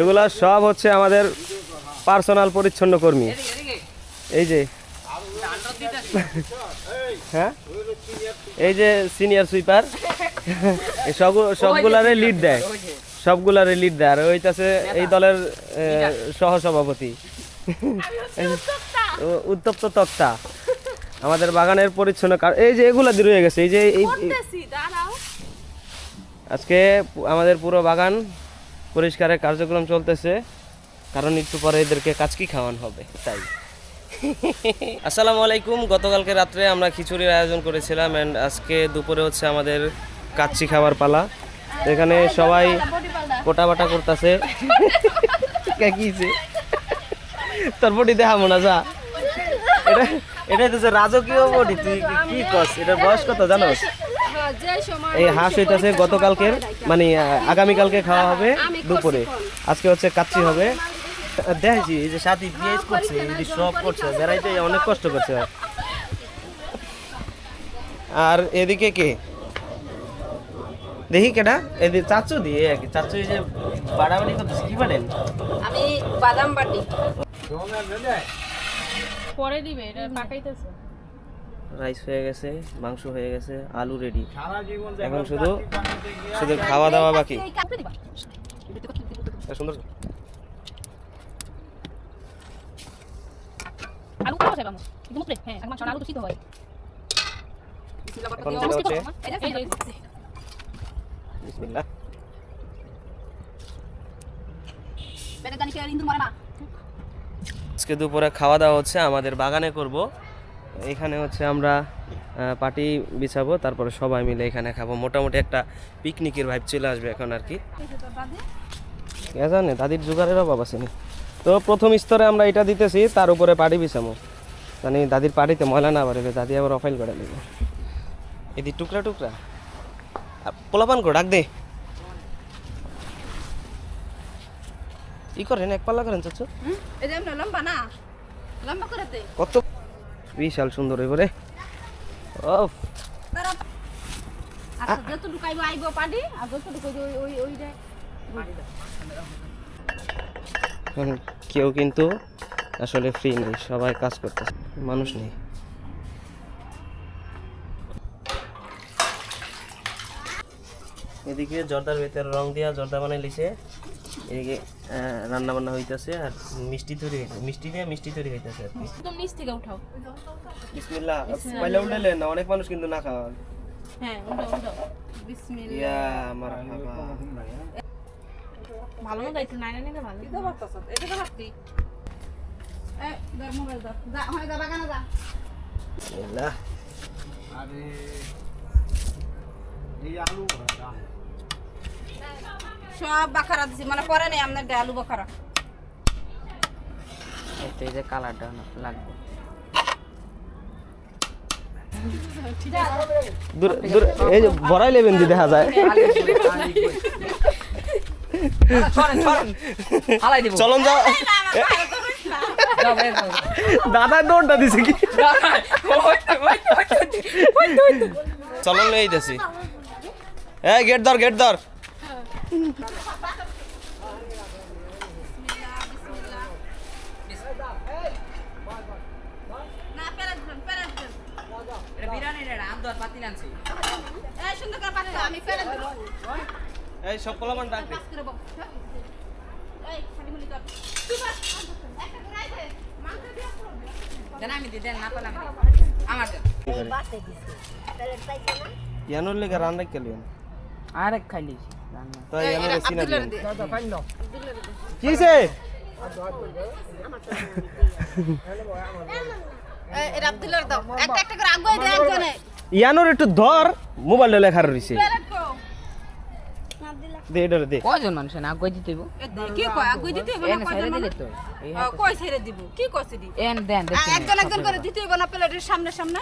এগুলা সব হচ্ছে আমাদের পার্সোনাল পরিচ্ছন্ন কর্মী। এই যে। হ্যাঁ? এই যে সিনিয়র সুইপার। সব সবগুলারে লিড দেয়। সবগুলারে লিড দেয়। আর ওইটাছে এই দলের সহ সভাপতি উত্তপ্ত তক্তা। আমাদের বাগানের পরিচ্ছন্ন এই যে এগুলা দিয়ে রয়ে গেছে। এই যে আজকে আমাদের পুরো বাগান পরিষ্কারের কার্যক্রম চলতেছে, কারণ একটু পরে এদেরকে কাচকি খাওয়ানো হবে, তাই। আসসালামু আলাইকুম, গতকালকে রাত্রে আমরা খিচুড়ির আয়োজন করেছিলাম অ্যান্ড আজকে দুপুরে হচ্ছে আমাদের কাচ্চি খাবার পালা। এখানে সবাই কোটা বাটা করতেছে। তোর বডি দেখাবো না, যা। এটা এটা হচ্ছে রাজকীয় বডি, তুই কি- কস এটার বয়স কত, জানোস? এই হাঁস হইতেছে গতকালকের মানে আগামীকালকে খাওয়া হবে দুপুরে। আজকে হচ্ছে কাচ্চি হবে। দেখছি এই যে সাথী পিএইচ করছে এই সব করছে বেড়াইতে অনেক কষ্ট করছে। আর এদিকে কে? দেখি কেটা এদিকে চাচু দিয়ে আর কি চাচু এই যে বাড়াবাড়ি করতেছে কি বাড়েন আমি বাদাম বাটি। পরে দিবে এটা পাকাইতেছে। রাইস হয়ে গেছে মাংস হয়ে গেছে আলু রেডি এখন শুধু শুধু খাওয়া দাওয়া বাকি। সুন্দর হ্যাঁ এখন যেটা হচ্ছে বিসমিল্লাহ। আজকে দুপুরে খাওয়া দাওয়া হচ্ছে আমাদের বাগানে করব। এখানে হচ্ছে আমরা পাটি বিছাবো তারপরে সবাই মিলে এখানে খাব। মোটামুটি একটা পিকনিকের ভাইব চলে আসবে এখন আর কি। কে জানে দাদির জোগাড়ের অভাব আছে। তো প্রথম স্তরে আমরা এটা দিতেছি তার উপরে পাটি বিছাবো জানি দাদির পাটিতে ময়লা না বাড়বে দাদি আবার অফাইল করে নেবে। এদি টুকরা টুকরা। পোলাপান কর ডাক দে। ই করেন এক পাল্লা করেন চাচু। এই যে লম্বা না লম্বা করে কত বিশাল সুন্দর হইব রে ও তারা আচ্ছা যত ঢুকাইব আইব পাডি আর যত ঢুকাইব ওই ওই ওই যে কেউ কিন্তু আসলে ফ্রি নেই সবাই কাজ করতেছে মানুষ নেই। এদিকে জর্দার ভেতরে রং দিয়া জর্দা বানাই লিছে। এদিকে রান্না বান্না হইতেছে আর মিষ্টি তৈরি মিষ্টি দিয়ে মিষ্টি তৈরি হইতেছে আর একদম নিচ থেকে উঠাও। বিসমিল্লাহ পয়লা না অনেক মানুষ কিন্তু না খাওয়া। হ্যাঁ উঠাও উঠাও। বিসমিল্লাহ। ইয়া মারহাবা ভালো না দাইতে নাই না ভালো। এটা তো এ দর মোবাইল দর যা হয় যা বাগানে যা। বিসমিল্লাহ। সব বাখারা দিছি মানে পরে নেই আপনার ডে আলু বাখারা। এতে যে কালারটা লাগবে। দূর দূর এই যে বড়াই লেবেন দি দেখা যায়। চলন যাও। দাদা দৌড়টা দিছে কি। চলন এই দেছি এই গেট ধর গেট ধর। এই সুন্দর করে পাঠা আমি পেরে দিব এই সব কলামান ডাক। আমার। লেগে রান্না আরেক খাইলি তো ইয়ানোর একটা একটা করে আগুয়ে দে ইয়ানোর একটু ধর মোবাইলে লেখার রইছে। পেরেট দে দে। মানুষ না দিতে? কি কয়? আগুয়ে দিতে হবে না ছেড়ে দিলে তো। এই ছেড়ে দিব? কি কইছে দি এন দেন আ, দেখি একজন একজন করে দিতে হবে না প্লেটের সামনে সামনে।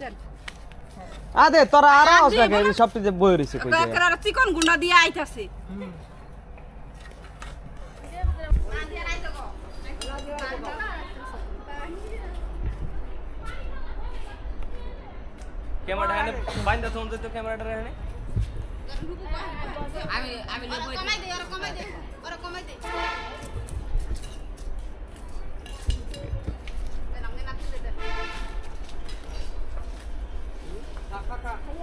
দেন। আ দে তোরা আর আওস লাগে সব যে বই রইছে কই যে কয়েকটা চিকন গুন্ডা দিয়ে আইতাছে। ক্যামেরাটা এনে বাইন্দা দে তো ক্যামেরাটা এনে আমি আমি লেবু কমাই দে ওরা কমাই দে ওরা কমাই দে দেন আমাদের নাতি দে দেন খা খা তোমরা হানা যায় বয়া করো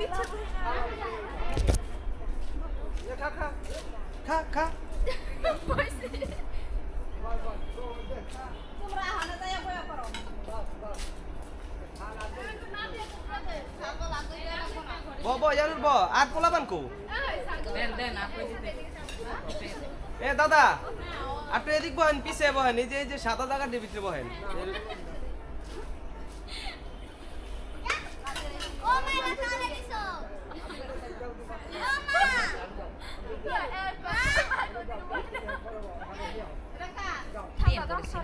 ব ব ব আর পোলাবান কো এ, দাদা এদিক বহেন, পিছে বহেন, এই যে এই যে সাদা জায়গাটির ভিতরে বহেন। ও মা না তালে দিছো ও মা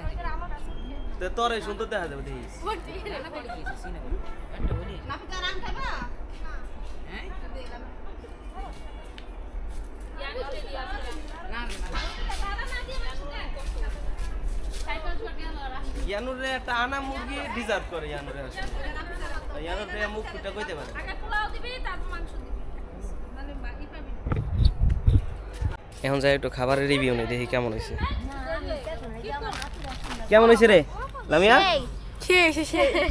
দিয়ে করে সিনে তো তোর এই সুন্দর দেখা যাবে দেখিস হ্যাঁ ইয়ানুরে একটা আনা মুরগি ডিজার্ভ করে ইয়ানুরে আসলে ইয়ানুর মুখ ফুটা কইতে পারে এখন যাই একটু খাবারের রিভিউ নেই দেখি কেমন হয়েছে কেমন হয়েছে রে লামিয়া?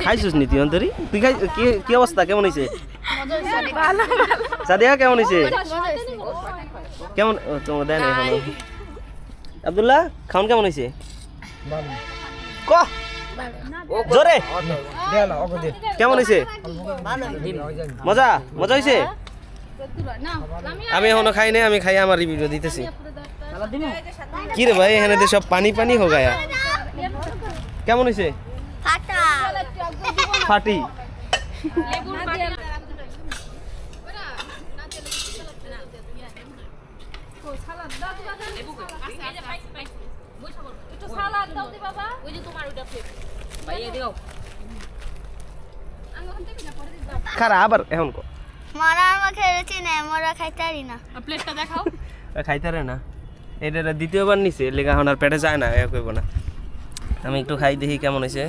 খাইছিস নি তুই অন্তরি? তুই খাই কি কি অবস্থা? কেমন হয়েছে সাদিয়া কেমন হয়েছে কেমন? তোমার দেয় না এখনও আব্দুল্লাহ খাওন কেমন হয়েছে ক জোরে! কেমন হয়েছে মজা? মজা হয়েছে আমি এখনও খাই নাই আমি খাই আমার রিভিউ দিতেছি। কি রে ভাই এখানে সব পানি পানি হোক কেমন হয়েছে? ফাটি। ভাইয়া খারা আবার এখন কো? মরা আমাকে রুচি নেই মরা খাইতে পারি না। প্লেটটা দেখাও। খাইতে রে না। এটা দ্বিতীয়বার নিছে লেগা এখন আর পেটে যায় না এ কইব না। আমি একটু খাই দেখি কেমন হয়েছে।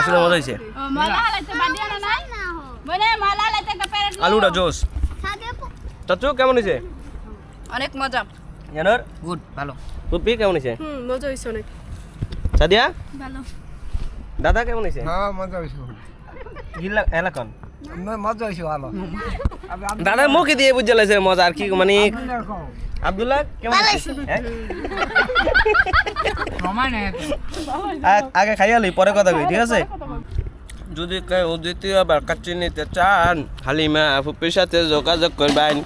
আসলে মজা হয়েছে? আলুটা জোস। চাচু কেমন হয়েছে? অনেক মজা। জানোর গুড ভালো। পুপি কেমন হয়েছে? হুম মজা হয়েছে অনেক। সাদিয়া? ভালো। দাদা কেমন হয়েছে? হ্যাঁ মজা হয়েছে। গিল্লা এলাকন? মজা হয়েছে ভালো। দাদা মুখে দিয়ে বুঝে লাগছে মজা আর কি মানে আব্দুল্লাহ কেমন হ্যাঁ? আগে খাইয়ালি পরে কথা কই ঠিক আছে? যদি কেউ কাচ্চি নিতে চান হালিমা ফুপির সাথে যোগাযোগ করবেন।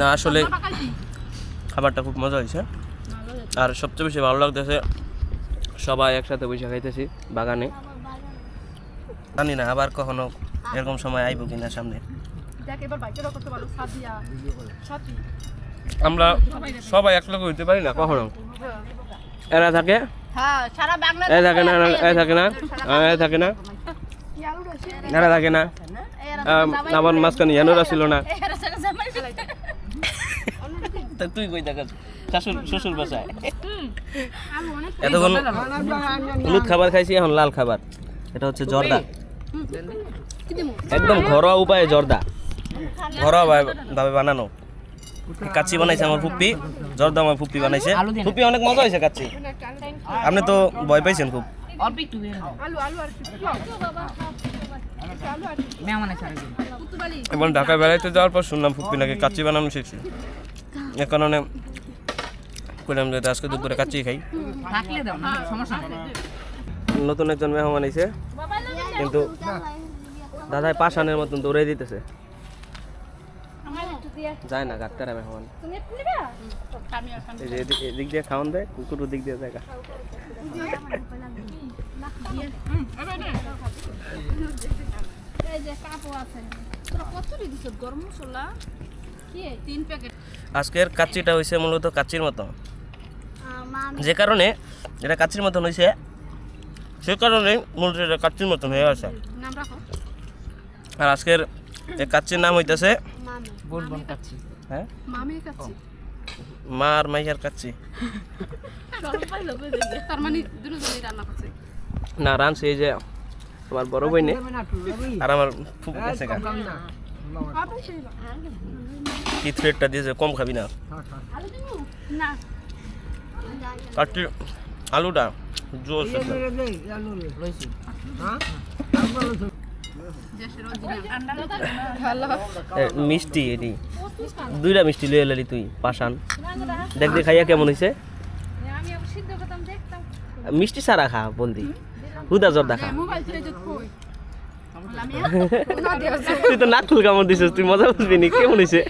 না আসলে খাবারটা খুব মজা হয়েছে। আর সবচেয়ে বেশি ভালো লাগতেছে সবাই একসাথে বসে খাইতেছি বাগানে। জানি না আবার কখনো এরকম সময় আইব কিনা সামনে। দেখ এবার বাইকেরও করতে পারো সাদিয়া সাথী। আমরা সবাই একলগে হইতে পারি না কখনো? এরা থাকে? হ্যাঁ এ থাকে না এ থাকে না? এ থাকে না? এরা থাকে না? আম, আবার মাঝখানে ইয়ানোরা ছিল না। তা তুই কই দেখাস শাশুর শ্বশুর বাসায়। এতক্ষণ হলুদ খাবার খাইছি এখন লাল খাবার। এটা হচ্ছে জর্দা। একদম ঘরোয়া উপায়ে জর্দা। ঘরোয়া ভাবে- ভাবে বানানো। কাচ্চি বানাইছে আমার ফুপ্পি। জর্দা আমার ফুপ্পি বানাইছে। ফুপ্পি অনেক মজা হয়েছে কাচ্চি। আপনি তো ভয় পাইছেন খুব। এবং ঢাকায় বেড়াইতে যাওয়ার পর শুনলাম ফুপ্পি নাকি কাচ্চি বানানো শিখছি। এ কারণে কইলাম যে আজকে দুপুরে কাচ্চি খাই। থাকলে দাও না সমস্যা নেই। নতুন একজন মেহমান এসে কিন্তু দাদাই পাশানের মতন দৌড়াই দিতেছে। যায় না গাত্তারা মেহমান। এদিক- দিয়ে খাওয়ান দেয় কুকুর দিক দিয়ে প্যাকেট আজকের কাচ্চিটা হয়েছে মূলত কাচ্চির মতো মামি যে কারণে এটা কাচ্চির মতন হয়েছে সে কারণে এটা কাচ্চির মতন হয়ে আছে। আর আজকের এই কাচ্চির নাম হইতেছে কাচ্ছি হ্যাঁ? আর মাইয়ার কাচ্চি। তার মানে দুজনেই না রানছে এই যে আমার বড় বই নে আর আমার গেছে গা। কি থ্রেডটা দিয়েছে কম খাবি না। না। কাটটি আলুটা জোস একদম। মিষ্টি এটি। দুইটা মিষ্টি লয়ে এলি তুই পাশান দেখ দেখ খাইয়া কেমন হয়েছে মিষ্টি সারা খা বন্দি। হুদা জর্দা খা। মোবাইল থেকে যে কই তুই তো নাক ফুল কামড় দিছিস তুই মজা বুঝবি নি কেমন হয়েছে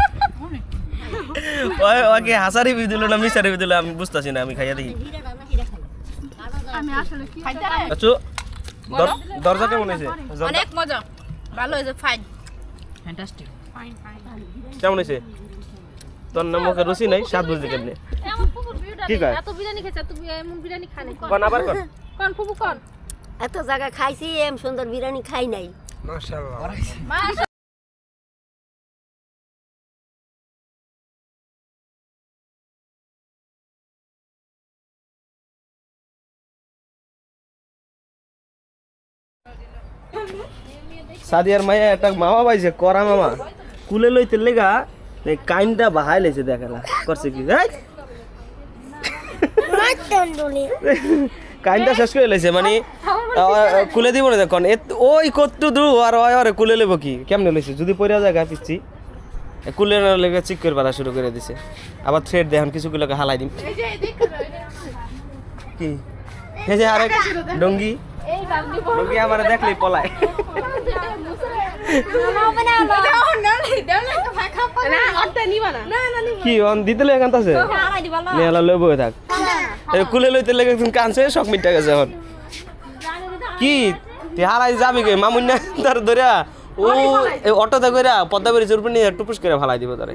ওই ওকে হাসারি বি দিল না মিসারি বি দিল আমি বুঝতাছি না আমি খাইয়া দেখি। আমি আসলে কি আচ্ছু দরজা কেমন হয়েছে? অনেক মজা। ভালো হয়েছে ফাইন ফ্যান্টাস্টিক কেমন হয়েছে? তোর নাম মুখে রুচি নাই? স্বাদ বুঝলি কেমনে? কি কয়? এত বিরিয়ানি খেয়েছে এত এমন বিরিয়ানি খানি কন আবার কন। কোন ফুপু কোন। এত জায়গা খাইছি এম সুন্দর বিরিয়ানি খাই নাই। মাশাআল্লাহ। সাদিয়ার মায়া একটা মামা পাইছে করা মামা। কুলে লইতে লেগা কাইনটা বাহাই লাইছে দেখালা করছে কি! কাইনটা শেষ করে লাইছে মানে কুলে দিব না দেখুন ওই কত দূর আর ওই আরে কুলে লইব কি? কেমনে লইছে? যদি পড়ে জায়গা পিচ্ছি। এ কুলে লেগে চিক করে পারা শুরু করে দিছে। আবার থ্রেড দেখুন কিছু গুলোকে হালাই দিম। কি? এই যে আরেক ডঙ্গি। ডঙ্গি আমার দেখলেই পলায়। কি বই থাক। এই কুলে লইতে লেগে তুমি কানছে শখ মিটা গেছে কি যাবি অটোতে কইরা পদ্মা বেরি চুরপি নিয়ে টুপুস করে ফালাই দিব তারে।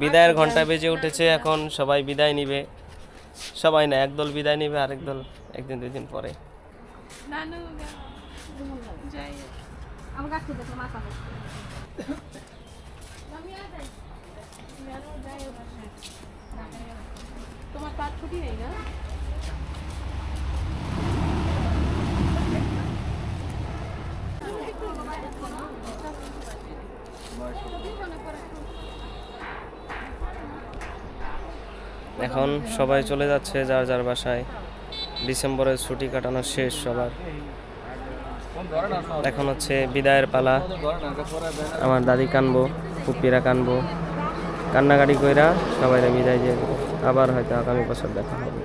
বিদায়ের ঘণ্টা বেজে উঠেছে এখন সবাই বিদায় নিবে। সবাই না একদল বিদায় নিবে আরেক দল একদিন দুই দিন পরে। তোমার পাট ছুটি নেই না? এখন সবাই চলে যাচ্ছে যার যার বাসায়। ডিসেম্বরের ছুটি কাটানো শেষ সবার। এখন হচ্ছে বিদায়ের পালা। আমার দাদি কানবো পুপিরা কানবো। কান্নাকাটি কইরা সবাই বিদায় দিয়ে। আবার হয়তো আগামী বছর দেখা হবে।